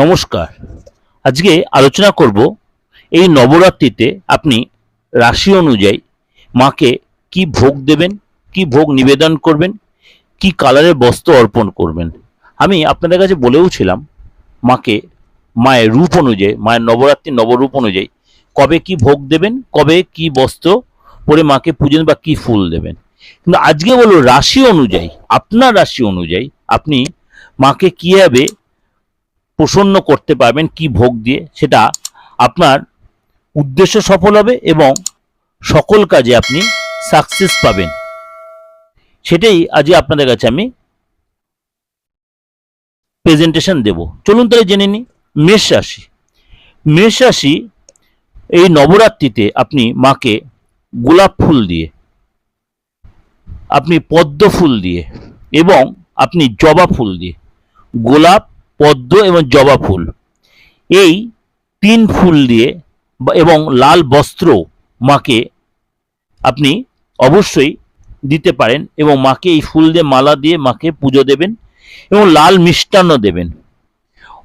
নমস্কার। আজকে আলোচনা করব এই নবরাত্রিতে আপনি রাশি অনুযায়ী মাকে কি ভোগ দেবেন, কি ভোগ নিবেদন করবেন, কি কালারের বস্ত্র অর্পণ করবেন। আমি আপনাদের কাছে বলেও ছিলাম মাকে মায়ের রূপ অনুযায়ী, মায়ের নবরাত্রি নবরূপ অনুযায়ী কবে কি ভোগ দেবেন, কবে কি বস্ত্র পরে মাকে পুজোন বা কি ফুল দেবেন। কিন্তু আজকে বলো রাশি অনুযায়ী, আপনার রাশি অনুযায়ী আপনি মাকে কীভাবে প্রসন্ন করতে পারবেন কি ভোগ দিয়ে, সেটা আপনার উদ্দেশ্য সফল হবে এবং সকল কাজে আপনি সাকসেস পাবেন। সেটাই আজকে আপনাদের কাছে আমি প্রেজেন্টেশন দেব। চলুন তাহলে জেনে নিই, মেষ রাশি। মেষ রাশি, এই নবরাত্রিতে আপনি মাকে গোলাপ ফুল দিয়ে, আপনি পদ্ম ফুল দিয়ে এবং আপনি জবা ফুল দিয়ে, গোলাপ পদ্ম এবং জবা ফুল। এই তিন ফুল দিয়ে এবং লাল বস্ত্র মাকে আপনি অবশ্যই দিতে পারেন এবং মাকে এই ফুল দিয়ে মালা দিয়ে মাকে পুজো দেবেন এবং লাল মিষ্টান্ন দেবেন।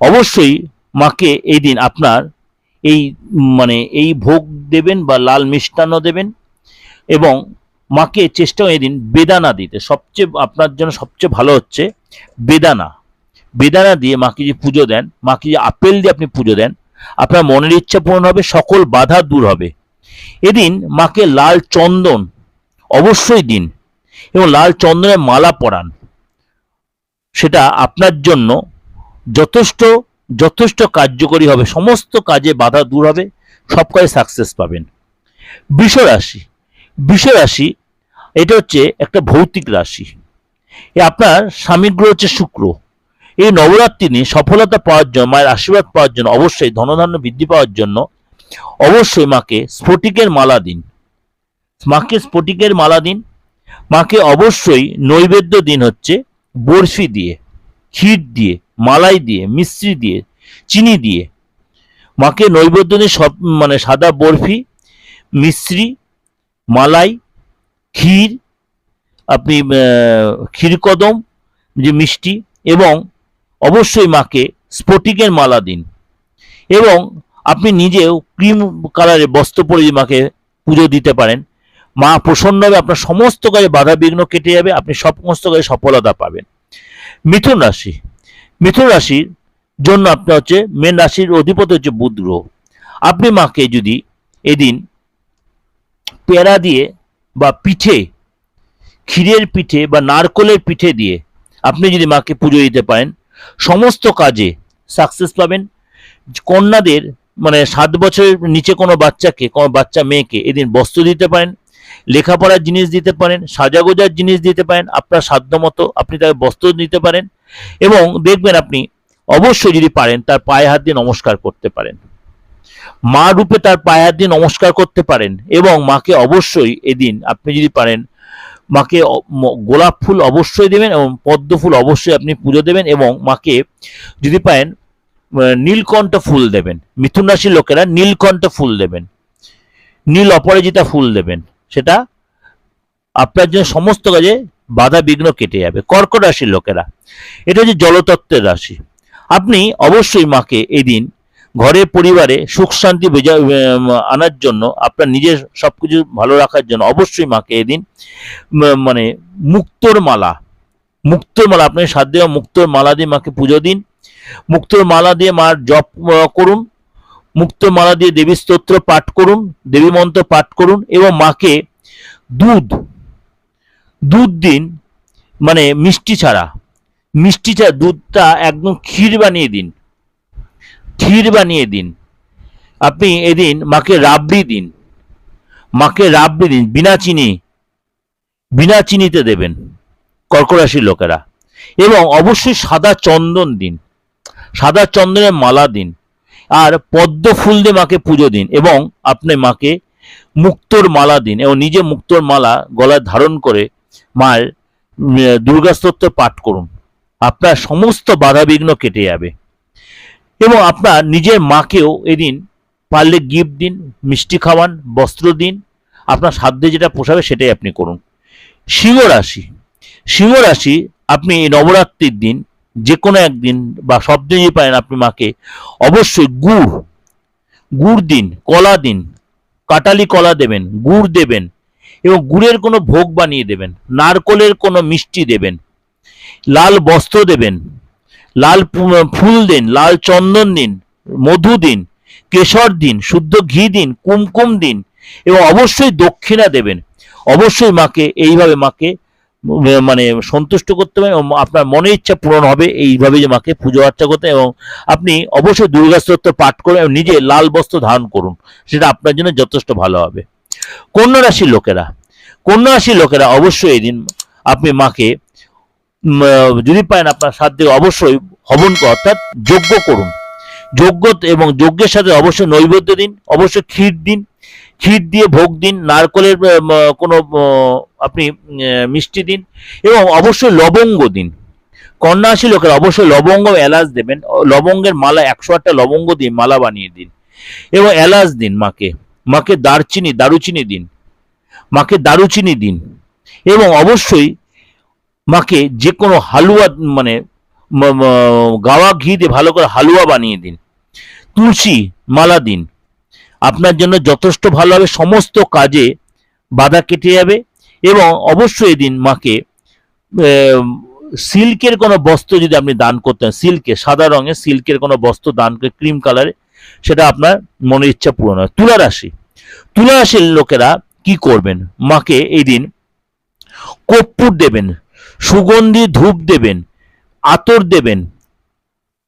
অবশ্যই মাকে এই দিন আপনার এই মানে এই ভোগ দেবেন বা লাল মিষ্টান্ন দেবেন এবং মাকে চেষ্টা এই দিন বেদানা দিতে। সবচেয়ে আপনার জন্য সবচেয়ে ভালো হচ্ছে বেদানা। বেদানা দিয়ে মাকে যে পুজো দেন মাকে যে আপেল দিয়ে আপনি পুজো দেন, আপনার মনের ইচ্ছা পূরণ হবে, সকল বাধা দূর হবে। এদিন মাকে লাল চন্দন অবশ্যই দিন এবং লাল চন্দনের মালা পরান। সেটা আপনার জন্য যথেষ্ট যথেষ্ট কার্যকরী হবে, সমস্ত কাজে বাধা দূর হবে, সব কাজে সাকসেস পাবেন। বৃষ রাশি বৃষ রাশি এটা হচ্ছে একটা ভৌতিক রাশি। আপনার স্বামী গ্রহ হচ্ছে শুক্র। এই নবরাত্রি নিয়ে সফলতা পাওয়ার জন্য, মায়ের আশীর্বাদ পাওয়ার জন্য, অবশ্যই ধনধান্য বৃদ্ধি পাওয়ার জন্য অবশ্যই মাকে স্ফটিকের মালা দিন। মাকে স্ফটিকের মালা দিন। মাকে অবশ্যই নৈবেদ্য দিন হচ্ছে বরফি দিয়ে, ক্ষীর দিয়ে, মালাই দিয়ে মিশ্রি দিয়ে, চিনি দিয়ে। মাকে নৈবেদ্য দিন সব মানে সাদা বরফি মিশ্রি মালাই, ক্ষীর, আপনি ক্ষীরকদম যে মিষ্টি, এবং অবশ্যই মাকে স্ফটিকের মালা দিন। এবং আপনি নিজেও ক্রিম কালারের বস্ত্র পরে মাকে পুজো দিতে পারেন, মা প্রসন্ন হবে আপনার সমস্ত কাজে বাধা বিঘ্ন কেটে যাবে, আপনি সমস্ত কাজে সফলতা পাবেন। মিথুন রাশি। মিথুন রাশির জন্য আপনার হচ্ছে মেন রাশির অধিপতি হচ্ছে বুধ গ্রহ। আপনি মাকে যদি এদিন পেয়ারা দিয়ে বা পিঠে, ক্ষীরের পিঠে বা নারকলের পিঠে দিয়ে আপনি যদি মাকে পুজো দিতে পারেন সমস্ত কাজে সাকসেস পাবেন। কন্যাদের মানে সাত বছরের নিচে কোনো বাচ্চাকে, কোনো বাচ্চা মেয়েকে এদিন বস্ত্র দিতে পারেন, লেখাপড়ার জিনিস দিতে পারেন, সাজাগোজার জিনিস দিতে পারেন, আপনার সাধ্য মতো আপনি তাকে বস্ত্র দিতে পারেন এবং দেখবেন আপনি অবশ্যই যদি পারেন তার পায়ে হাত দিয়ে নমস্কার করতে পারেন। মা রূপে তার পায়ে হাত দিয়ে নমস্কার করতে পারেন এবং মাকে অবশ্যই এদিন আপনি যদি পারেন মাকে গোলাপ ফুল অবশ্যই দেবেন এবং পদ্ম ফুল অবশ্যই আপনি পুজো দেবেন এবং মাকে যদি পারেন নীলকণ্ঠ ফুল দেবেন। মিথুন রাশির লোকেরা নীলকণ্ঠ ফুল দেবেন। নীল অপরাজিতা ফুল দেবেন। সেটা আপনার জন্য সমস্ত কাজে বাধা বিঘ্ন কেটে যাবে। কর্কট রাশির লোকেরা, এটা হচ্ছে জলতত্ত্বের রাশি। আপনি অবশ্যই মাকে এদিন ঘরে পরিবারে সুখ শান্তি আনার জন্য আপনার নিজের সবকিছু ভালো রাখার জন্য অবশ্যই মাকে এদিন মানে মুক্তোর মালা মুক্তোর মালা, আপনি সাত দেওয়া মুক্তোর মালা দিয়ে মাকে পুজো দিন। মুক্তোর মালা দিয়ে মার জপ করুন। মুক্তোর মালা দিয়ে দেবী স্তোত্র পাঠ করুন, দেবী মন্ত্র পাঠ করুন এবং মাকে দুধ দুধ দিন মানে মিষ্টি ছাড়া মিষ্টি ছাড়া দুধটা একদম ক্ষীর বানিয়ে দিন। ক্ষীর বানিয়ে দিন। আপনি এদিন মাকে রাবড়ি দিন। মাকে রাবড়ি দিন বিনা চিনি বিনা চিনিতে দেবেন কর্কট রাশির লোকেরা। এবং অবশ্যই সাদা চন্দন দিন সাদা চন্দনের মালা দিন আর পদ্ম ফুল দিয়ে মাকে পুজো দিন এবং আপনি মাকে মুক্তোর মালা দিন এবং নিজে মুক্তোর মালা গলায় ধারণ করে মায়ের উম, দুর্গা স্তোত্র পাঠ করুন। আপনার সমস্ত বাধা বিঘ্ন কেটে যাবে। এবং আপনার নিজের মাকেও এদিন পারলে গিফট দিন, মিষ্টি খাওয়ান, বস্ত্র দিন, আপনার সাধ্যে যেটা পোষাবে সেটাই আপনি করুন। সিংহ রাশি সিংহ রাশি আপনি নবরাত্রির দিন যে কোনো একদিন বা সব দিন যদি পারেন আপনি মাকে, অবশ্যই গুড় গুড় দিন, কলা দিন, কাটালি কলা দেবেন, গুড় দেবেন এবং গুড়ের কোনো ভোগ বানিয়ে দেবেন, নারকলের কোনো মিষ্টি দেবেন, লাল বস্ত্র দেবেন লাল ফুল দিন, লাল চন্দন দিন, মধু দিন, কেশর দিন, শুদ্ধ ঘি দিন, কুমকুম দিন, এবং অবশ্যই দক্ষিণা দেবেন। অবশ্যই মাকে, এইভাবে মাকে মানে সন্তুষ্ট করতে হবে এবং আপনার মনের ইচ্ছা পূরণ হবে, এইভাবে যে মাকে পুজো অর্চা করতে এবং আপনি অবশ্যই দুর্গা স্তোত্র পাঠ করুন এবং নিজে লাল বস্ত্র ধারণ করুন, সেটা আপনার জন্য যথেষ্ট ভালো হবে। কন্যা রাশির লোকেরা কন্যা রাশির লোকেরা অবশ্যই এদিন আপনি মাকে যদি পারেন আপনার সাধ্যে অবশ্যই হবন অর্থাৎ যজ্ঞ করুন। যজ্ঞ এবং যজ্ঞের সাথে অবশ্যই নৈবেদ্য দিন, অবশ্যই ক্ষীর দিন। ক্ষীর দিয়ে ভোগ দিন, নারকলের কোনো আপনি মিষ্টি দিন এবং অবশ্যই লবঙ্গ দিন। কন্যা রাশির লোকেরা অবশ্যই লবঙ্গ এলাচ দেবেন। লবঙ্গের মালা একশো আটটা লবঙ্গ দিয়ে মালা বানিয়ে দিন। এবং এলাচ দিন মাকে। মাকে দারচিনি, দারুচিনি দিন। মাকে দারুচিনি দিন। এবং অবশ্যই মাকে যে কোনো হালুয়া মানে গাওয়া ঘি দিয়ে ভালো করে হালুয়া বানিয়ে দিন। তুলসী মালা দিন। আপনার জন্য যথেষ্ট ভালো হবে, সমস্ত কাজে বাধা কেটে যাবে এবং অবশ্যই এদিন মাকে সিল্কের কোনো বস্ত্র যদি আপনি দান করতেন, সিল্কে, সাদা রঙের সিল্কের কোনো বস্ত্র দান করে, ক্রিম কালারে, সেটা আপনার মনের ইচ্ছা পূরণ হয় তুলা রাশি তুলা রাশির লোকেরা কি করবেন? মাকে এই দিন কর্পূর দেবেন। সুগন্ধি ধূপ দেবেন, আতর দেবেন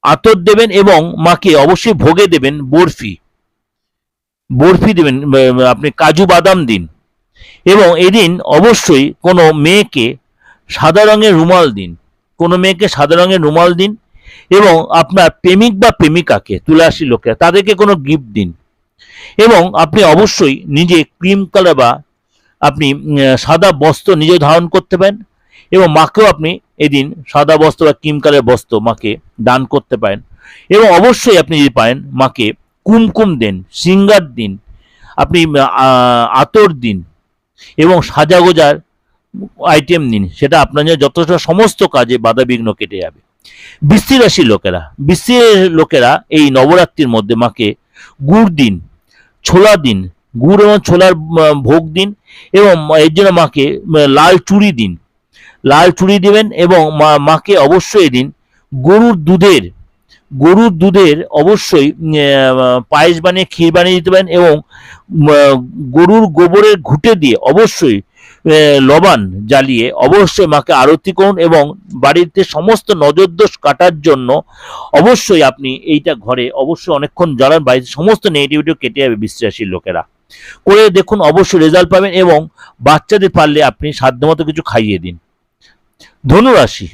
আতর দেবেন এবং মাকে অবশ্যই ভোগে দেবেন বরফি। বরফি দেবেন আপনি কাজু বাদাম দিন। এবং এদিন অবশ্যই কোনো মেয়েকে সাদা রঙের রুমাল দিন। কোনো মেয়েকে সাদা রঙের রুমাল দিন এবং আপনার প্রেমিক বা প্রেমিকাকে, তুলাসী লোকেরা তাদেরকে কোনো গিফট দিন। এবং আপনি অবশ্যই নিজে ক্রিম কালার বা আপনি সাদা বস্ত্র নিজে ধারণ করতে পারেন। এবং মাকেও আপনি এদিন সাদা বস্ত্র বা ক্রিম কালার বস্ত্র মাকে দান করতে পারেন। এবং অবশ্যই আপনি যদি পারেন, মাকে কুমকুম দেন, সিঙ্গার দিন, আপনি আতর দিন এবং সাজাগোজার আইটেম দিন সেটা আপনার জন্য যথেষ্ট সমস্ত কাজে বাধা বিঘ্ন কেটে যাবে। বৃষ্টি রাশির লোকেরা বৃষ্টির লোকেরা এই নবরাত্রির মধ্যে মাকে গুড় দিন, ছোলা দিন, গুড় এবং ছোলার ভোগ দিন এবং এর জন্য মাকে লাল চুড়ি দিন। লাল চুড়ি দিবেন এবং মা- মাকে অবশ্যই দিন। গরুর দুধের গরুর দুধের অবশ্যই পায়েস বানিয়ে ক্ষীর বানিয়ে দিতে পারেন এবং গরুর গোবরের ঘুঁটে দিয়ে অবশ্যই লবান জ্বালিয়ে অবশ্যই মাকে আরতি করুন এবং বাড়িতে সমস্ত নজরদোষ কাটার জন্য অবশ্যই আপনি এইটা ঘরে অবশ্যই অনেকক্ষণ জ্বালান। বাড়িতে সমস্ত নেগেটিভিটি কেটে যাবে বিশ্বাসী লোকেরা। করে দেখুন, অবশ্যই রেজাল্ট পাবেন এবং বাচ্চাদের পারলে আপনি সাধ্যমতো কিছু খাইয়ে দিন। ধনুরাশি।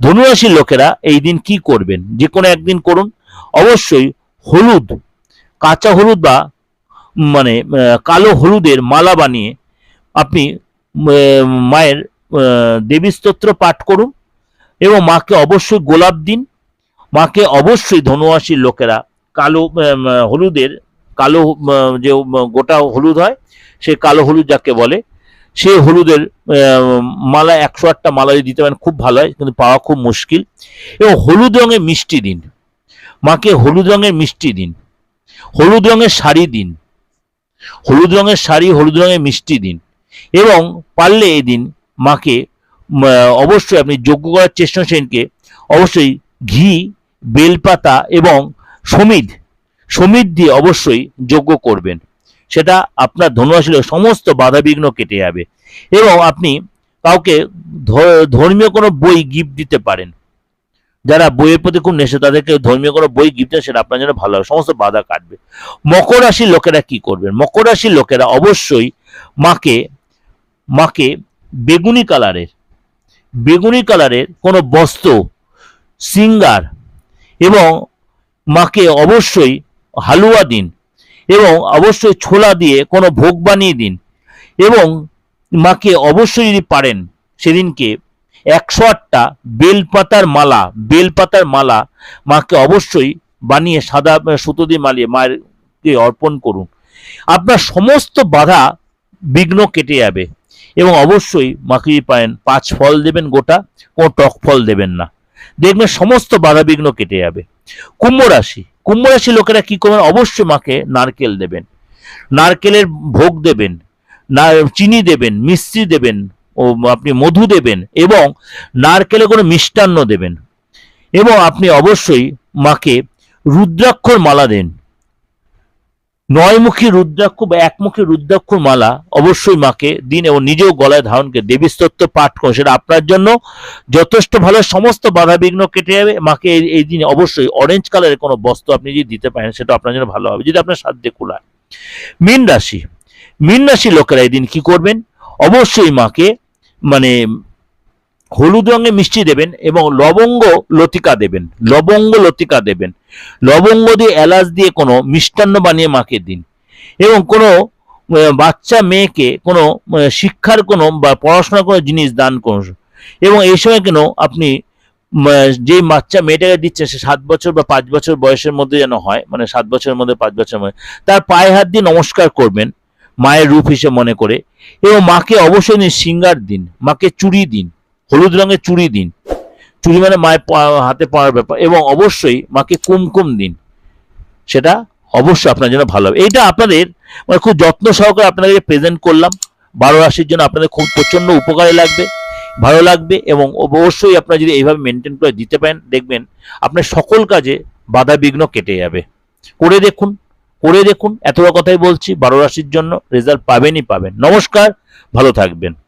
ধনুরাশির লোকেরা এই দিন কি করবেন? যে কোনো একদিন করুন। অবশ্যই হলুদ কাঁচা হলুদ বা মানে কালো হলুদের মালা বানিয়ে আপনি মায়ের আহ, দেবী স্তোত্র পাঠ করুন এবং মাকে অবশ্যই গোলাপ দিন। মাকে অবশ্যই ধনুরাশির লোকেরা কালো হলুদের কালো যে গোটা হলুদ হয় সে কালো হলুদ যাকে বলে সে হলুদের মালা, একশো আটটা মালা যদি দিতে পারেন, খুব ভালো হয়, কিন্তু পাওয়া খুব মুশকিল। এবং হলুদ রঙের মিষ্টি দিন। মাকে হলুদ রঙের মিষ্টি দিন। হলুদ রঙের শাড়ি দিন। হলুদ রঙের শাড়ি, হলুদ রঙের মিষ্টি দিন। এবং পারলে এই দিন মাকে অবশ্যই আপনি যজ্ঞ করার চেষ্টা সেনকে অবশ্যই ঘি, বেলপাতা এবং সমিধ সমিধ দিয়ে অবশ্যই যজ্ঞ করবেন। সেটা আপনার ধনুরাশির সমস্ত বাধা বিঘ্ন কেটে যাবে। এবং আপনি কাউকে ধর্মীয় কোনো বই গিফট দিতে পারেন। যারা বইয়ের প্রতি খুব নেশে, তাদেরকে ধর্মীয় কোনো বই গিফট সেটা আপনার জন্য ভালো হবে। সমস্ত বাধা কাটবে। মকর রাশির লোকেরা কি করবেন মকর রাশির লোকেরা অবশ্যই মাকে মাকে বেগুনি কালারের বেগুনি কালারের কোনো বস্ত্র, সিঙ্গার এবং মাকে অবশ্যই হালুয়া দিন। এবং অবশ্যই ছোলা দিয়ে কোনো ভোগ বানিয়ে দিন। এবং মাকে অবশ্যই যদি পারেন, সেদিনকে একশো আটটা বেলপাতার মালা বেলপাতার মালা মাকে অবশ্যই বানিয়ে সাদা সুতো দিয়ে মালিয়ে মায়েরকে অর্পণ করুন। আপনার সমস্ত বাধা বিঘ্ন কেটে যাবে এবং অবশ্যই মাকে যদি পারেন, পাঁচ ফল দেবেন গোটা, কোনো টক ফল দেবেন না। দেখবেন সমস্ত বাধা বিঘ্ন কেটে যাবে। কুম্ভ রাশি কুম্ভ লোকেরা কি করবেন? অবশ্যই মাকে নারকেল দেবেন। নারকেলের ভোগ দেবেন, না, চিনি দেবেন, মিষ্টি দেবেন, ও আপনি মধু দেবেন এবং নারকেলে কোনো মিষ্টান্ন দেবেন। এবং আপনি অবশ্যই মাকে রুদ্রাক্ষর মালা দেন। নয়মুখী রুদ্রাক্ষ বা একমুখী রুদ্রাক্ষর মালা অবশ্যই মাকে দিন এবং নিজেও গলায় ধারণ করে দেবী স্তোত্র পাঠ করুন। সেটা আপনার জন্য যথেষ্ট ভালো। সমস্ত বাধা বিঘ্ন কেটে যাবে। মাকে এই এই দিনে অবশ্যই অরেঞ্জ কালারের কোনো বস্ত্র আপনি যদি দিতে পারেন, সেটা আপনার জন্য ভালো হবে। যদি আপনার সাধ্যে কুলায়। মীন রাশি। মীন রাশি লোকেরা এই দিন কি করবেন? অবশ্যই মাকে মানে হলুদ রঙের মিষ্টি দেবেন এবং লবঙ্গ লতিকা দেবেন, লবঙ্গ লতিকা দেবেন। লবঙ্গ দিয়ে এলাচ দিয়ে কোনো মিষ্টান্ন বানিয়ে মাকে দিন এবং কোনো বাচ্চা মেয়েকে কোনো শিক্ষার কোনো বা পড়াশোনার কোনো জিনিস দান করুন। এবং এই সময় কেন আপনি যে বাচ্চা মেয়েটাকে দিচ্ছে সে সাত বছর বা পাঁচ বছর বয়সের মধ্যে যেন হয় মানে সাত বছরের মধ্যে, পাঁচ বছরের মধ্যে, তার পায়ে হাত দিয়ে নমস্কার করবেন মায়ের রূপ হিসেবে মনে করে এবং মাকে অবশ্যই সিঙ্গার দিন, মাকে চুড়ি দিন। হলুদ রঙের চুড়ি দিন। চুড়ি মানে মায়ের হাতে পাওয়ার ব্যাপার। এবং অবশ্যই মাকে কুমকুম দিন। সেটা অবশ্যই আপনার জন্য ভালো হবে। এইটা আপনাদের মানে খুব যত্ন সহকারে আপনাদেরকে প্রেজেন্ট করলাম। বারো রাশির জন্য আপনাদের খুব প্রচণ্ড উপকারে লাগবে, ভালো লাগবে এবং অবশ্যই আপনারা যদি এইভাবে মেনটেন করে দিতে পারেন, দেখবেন আপনার সকল কাজে বাধা বিঘ্ন কেটে যাবে। করে দেখুন করে দেখুন। এতটা কথাই বলছি, বারো রাশির জন্য রেজাল্ট পাবেনই পাবেন। নমস্কার, ভালো থাকবেন।